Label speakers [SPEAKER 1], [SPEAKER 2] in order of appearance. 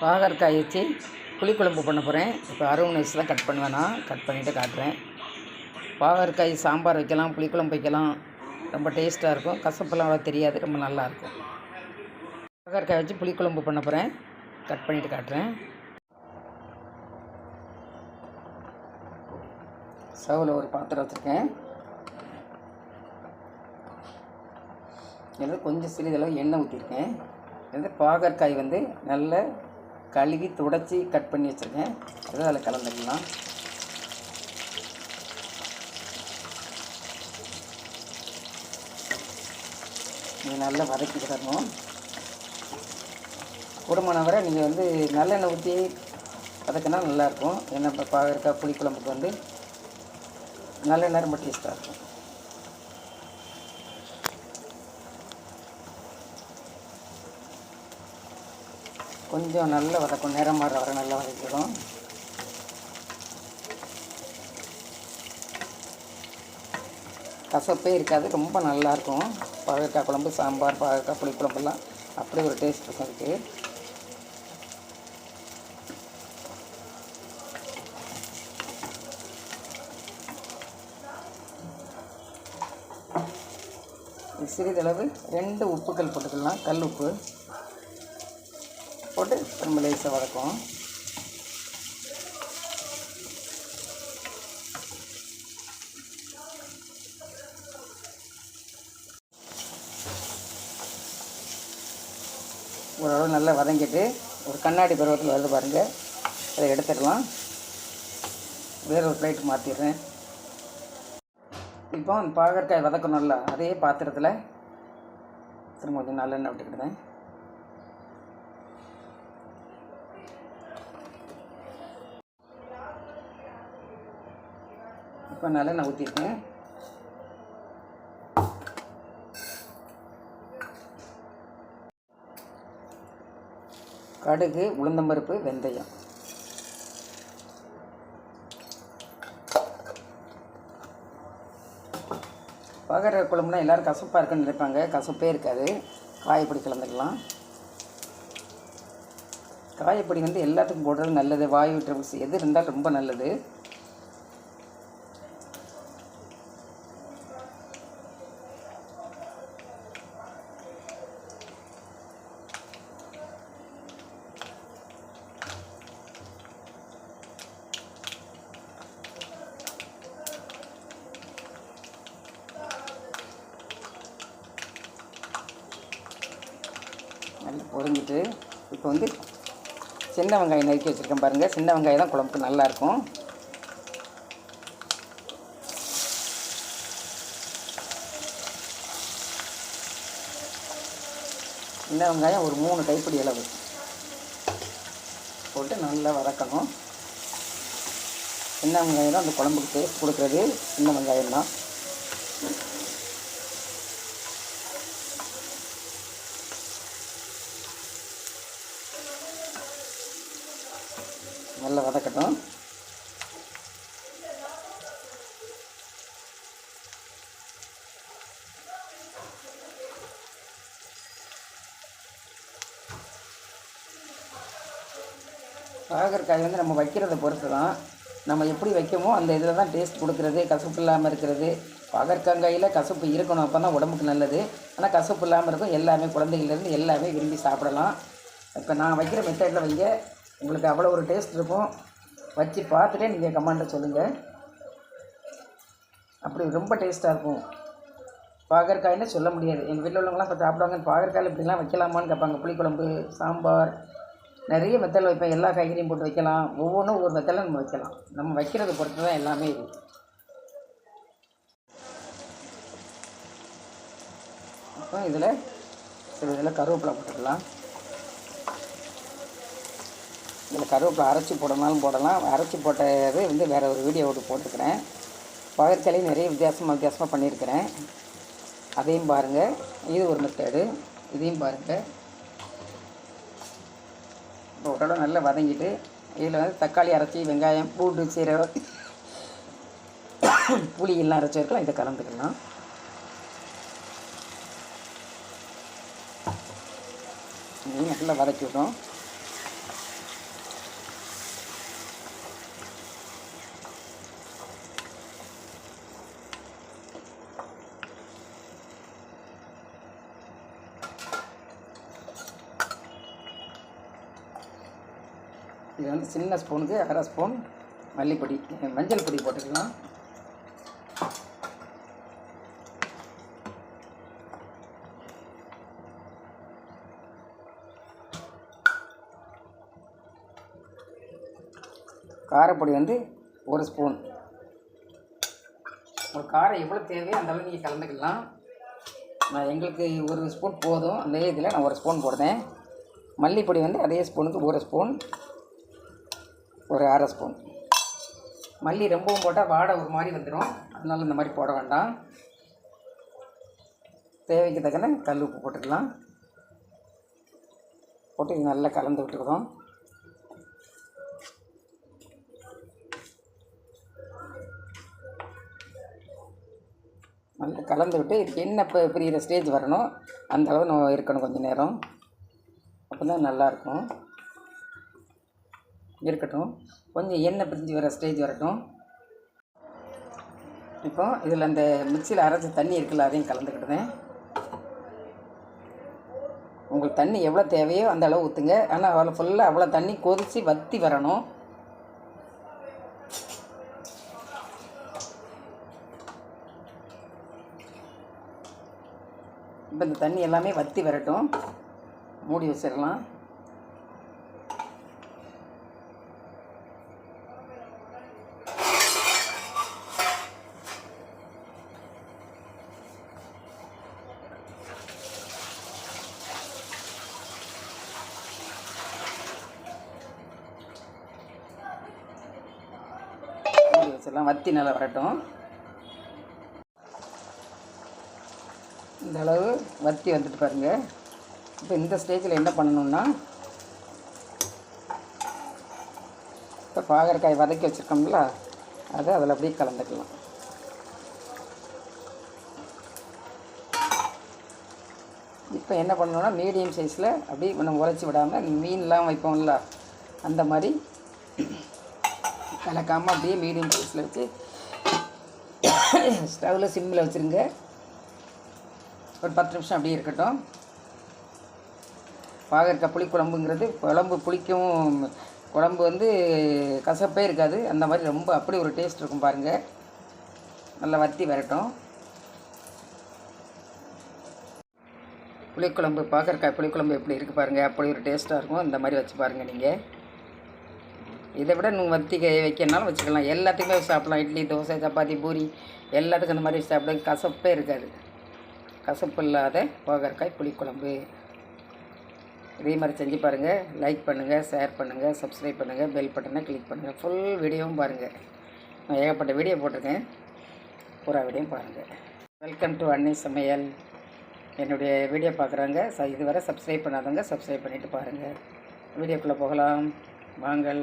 [SPEAKER 1] பாகற்காய் வச்சு புளிக்குழம்பு பண்ண போகிறேன் இப்போ அறுபது வயசு தான் கட் பண்ணுவேன் நான் கட் பண்ணிவிட்டு காட்டுறேன். பாகற்காய் சாம்பார் வைக்கலாம் புளிக்குழம்பு வைக்கலாம். ரொம்ப டேஸ்ட்டாக இருக்கும். கசப்பெல்லாம் அவ்வளோ தெரியாது. ரொம்ப நல்லாயிருக்கும் பாகற்காய் வச்சு புளிக்குழம்பு பண்ண போகிறேன் கட் பண்ணிவிட்டு காட்டுறேன். ஸ்டவ்வில் ஒரு பாத்திரம் வச்சுருக்கேன். இதில் கொஞ்சம் சிறிதளவு எண்ணெய் ஊற்றிருக்கேன் இது பாகற்காய் வந்து நல்ல கழுவி துடைச்சி கட் பண்ணி வச்சுருக்கேன். இதை அதில் கலந்துக்கலாம். இது நல்லா வதக்கிக்கிடணும் கூடுமான வரை நீங்கள் வந்து நல்லெண்ணெய் ஊற்றி வதக்கினா நல்லாயிருக்கும் ஏன்னா இப்போ பாகற்காய் புளிக்குழம்புக்கு வந்து நல்லெண்ணெய் ரொம்ப டேஸ்ட்டாக இருக்கும். கொஞ்சம் நல்லா வதக்கும் நேரம் மாற வர நல்லா வதக்கிடும். கசப்பே இருக்காது ரொம்ப நல்லாயிருக்கும் பாகற்காய் குழம்பு சாம்பார் பாகற்காய் புளிக்குழம்புலாம் அப்படி ஒரு டேஸ்ட் இருக்கும் அதுக்கு. சிறிதளவு ரெண்டு உப்புக்கள் போட்டுக்கலாம். கல் உப்பு. போட்டு ரொம்ப லேசாக வதக்கும் ஓரளவு நல்லா வதங்கிட்டு ஒரு கண்ணாடி பருவத்தில் வருது பாருங்கள் அதை எடுத்துடலாம். வேற ஒரு பிளேட் மாற்றிடுறேன் இப்போ அந்த பாகற்காய் வதக்கணும்ல அதே பாத்திரத்தில் திரும்ப கொஞ்சம் நல்லெண்ணெய் விட்டுக்கிட்டேன் இப்போ நல்லெண்ணெய் ஊற்றிருக்கேன் கடுகு உளுந்தம்பருப்பு வெந்தயம். பகர குழம்புனா எல்லோரும் கசப்பாக இருக்குன்னு நினைப்பாங்க. கசப்பே இருக்காது. காயப்பொடி கலந்துக்கலாம். காயப்பொடி வந்து எல்லாத்துக்கும் போடுறது நல்லது. வாயு ட்ரபிள்ஸ் எது இருந்தால் ரொம்ப நல்லது. நல்லா இப்போ வந்து சின்ன வெங்காயம் நறுக்கி வச்சுருக்கேன் பாருங்கள் சின்ன வெங்காயம் தான் குழம்புக்கு நல்லாயிருக்கும். சின்ன வெங்காயம் ஒரு மூணு கைப்பிடி அளவு. போட்டு நல்லா வதக்கணும். சின்ன வெங்காயம் தான் அந்த குழம்புக்கு டேஸ்ட் கொடுக்குறது. சின்ன வெங்காயம் தான் நல்லா வதக்கட்டும். பாகற்காய் வந்து நம்ம வைக்கிறத பொறுத்து தான் நம்ம எப்படி வைக்கமோ அந்த இதில் தான் டேஸ்ட் கொடுக்குறது கசப்பு இல்லாமல் இருக்கிறது. பாகற்காங்காயில் கசப்பு இருக்கணும் அப்போ தான் உடம்புக்கு நல்லது. ஆனால் கசப்பு இல்லாமல் இருக்கும். எல்லாமே குழந்தைகள்லேருந்து எல்லாமே விரும்பி சாப்பிடலாம். இப்போ நான் வைக்கிற மெத்தடில் வைங்க. உங்களுக்கு அவ்வளோ ஒரு டேஸ்ட் இருக்கும். வச்சு பார்த்துட்டே நீங்கள் கமெண்ட்டை சொல்லுங்கள் அப்படி ரொம்ப டேஸ்ட்டாக இருக்கும். பாகற்காயின்னு சொல்ல முடியாது. எங்கள் வீட்டில் உள்ளவங்களாம் இப்போ சாப்பிடுவாங்க பாகற்காயில் இப்படிலாம் வைக்கலாமான்னு கேட்பாங்க. புளிக்குழம்பு சாம்பார் நிறைய மெத்தல் வைப்பேன். எல்லா காய்கறியும் போட்டு வைக்கலாம். ஒவ்வொன்றும் ஒவ்வொரு மெத்தடில் நம்ம வைக்கலாம். நம்ம வைக்கிறத பொறுத்து தான் எல்லாமே இது அப்புறம் இதில் சில இதில் கருவேப்பிலை போட்டுக்கலாம். இதில் கருவேப்பிலை அரைச்சி போடணும்னாலும் போடலாம். அரைச்சி போட்டது வந்து வேறு ஒரு வீடியோ ஒன்று போட்டுக்கிறேன் பாகற்காலையும் நிறைய வித்தியாசமாக வித்தியாசமாக பண்ணியிருக்கிறேன். அதையும் பாருங்கள் இது ஒரு மெத்தேடு இதையும் பாருங்கள் இப்போ ஓரளவு நல்லா வதங்கிட்டு இதில் வந்து தக்காளி அரைச்சி வெங்காயம் பூண்டு சீரகம் புளி எல்லாம் அரைச்சி இருக்கலாம் இதை கலந்துக்கலாம். நல்லா வதக்கி விட்டோம். இது வந்து சின்ன ஸ்பூனுக்கு அரை ஸ்பூன் மல்லிப்பொடி மஞ்சள் பொடி போட்டுக்கலாம். காரப்பொடி வந்து ஒரு ஸ்பூன். ஒரு காரம் எவ்வளோ தேவையோ அந்த அளவு நீங்கள் கலந்துக்கலாம். நான் எங்களுக்கு ஒரு ஸ்பூன் போதும். அந்த இதில் நான் ஒரு ஸ்பூன் போடுறேன். மல்லிப்பொடி வந்து அதே ஸ்பூனுக்கு ஒரு ஸ்பூன். ஒரு அரை ஸ்பூன். மல்லி ரொம்பவும் போட்டால் வாடை ஒரு மாதிரி வந்துடும் அதனால இந்த மாதிரி போட வேண்டாம். தேவைக்கு தக்கன கல் உப்பு போட்டுக்கலாம். போட்டு இது நல்லா கலந்து விட்டுக்கிறோம் நல்லா கலந்து விட்டு இதுக்கு என்ன இப்போ பிரியிற ஸ்டேஜ் வரணும். அந்த அளவு நம்ம இருக்கணும் கொஞ்சம் நேரம். அப்போ தான் நல்லாயிருக்கும் இருக்கட்டும். கொஞ்சம் எண்ணெய் பிரிஞ்சு வர ஸ்டேஜ் வரட்டும். இப்போ இதில் அந்த மிக்சியில் அரைச்ச தண்ணி இருக்குல்ல அதையும் கலந்துக்கிட்டுதேன் உங்களுக்கு தண்ணி எவ்வளோ தேவையோ அந்த அளவு ஊற்றுங்க ஆனால் அவ்வளோ ஃபுல்லாக அவ்வளோ தண்ணி கொதித்து வற்றி வரணும். இப்போ இந்த தண்ணி எல்லாமே வற்றி வரட்டும். மூடி வச்சிடலாம் மூடி வச்சிடலாம் வத்தி நல்லா வரட்டும். இந்த அளவு வத்தி வந்துட்டு பாருங்க. இப்போ இந்த ஸ்டேஜில் என்ன பண்ணணும்னா இப்போ பாகற்காய் வதக்கி வச்சுருக்கோம்ல அதை அதில் அப்படியே கலந்துக்கலாம். இப்போ என்ன பண்ணணும்னா மீடியம் சைஸில் அப்படியே நம்ம உரைச்சி விடாமல் மீன்லாம் வைப்போம்ல அந்த மாதிரி கலக்காமல் அப்படியே மீடியம் சைஸில் வச்சு ஸ்டவ்வில் சிம்மில் வச்சுருங்க. ஒரு பத்து நிமிஷம் அப்படியே இருக்கட்டும். பாகற்காய் புளிக்குழம்புங்கிறது குழம்பு புளிக்கும் குழம்பு வந்து கசப்பே இருக்காது. அந்த மாதிரி ரொம்ப அப்படி ஒரு டேஸ்ட் இருக்கும் பாருங்கள் நல்லா வத்தி வரட்டும். புளிக்குழம்பு பாகற்காய் புளிக்குழம்பு எப்படி இருக்குது பாருங்கள் அப்படி ஒரு டேஸ்ட்டாக இருக்கும். இந்த மாதிரி வச்சு பாருங்கள் நீங்கள் இதை விட நீங்கள் வத்தி கை வைக்கனாலும் வச்சுக்கலாம். எல்லாத்துக்குமே சாப்பிட்லாம். சாப்பிடலாம் இட்லி தோசை சப்பாத்தி பூரி எல்லாத்துக்கும் இந்த மாதிரி சாப்பிட கசப்பே இருக்காது. கசப்பு இல்லாத பாகற்காய் புளிக்குழம்பு. இதே மாதிரி செஞ்சு பாருங்கள் லைக் பண்ணுங்கள் ஷேர் பண்ணுங்கள் சப்ஸ்கிரைப் பண்ணுங்கள் பெல் பட்டனை கிளிக் பண்ணுங்கள் ஃபுல் வீடியோவும் பாருங்கள் நான் ஏகப்பட்ட வீடியோ போட்டிருக்கேன். பூரா வீடியோவும் பாருங்கள் வெல்கம் டு அன்னை சமையல் என்னுடைய வீடியோ பார்க்குறாங்க. ச இதுவரை சப்ஸ்கிரைப் பண்ணாதவங்க சப்ஸ்கிரைப் பண்ணிவிட்டு பாருங்கள் வீடியோக்குள்ளே போகலாம். வாங்கள்.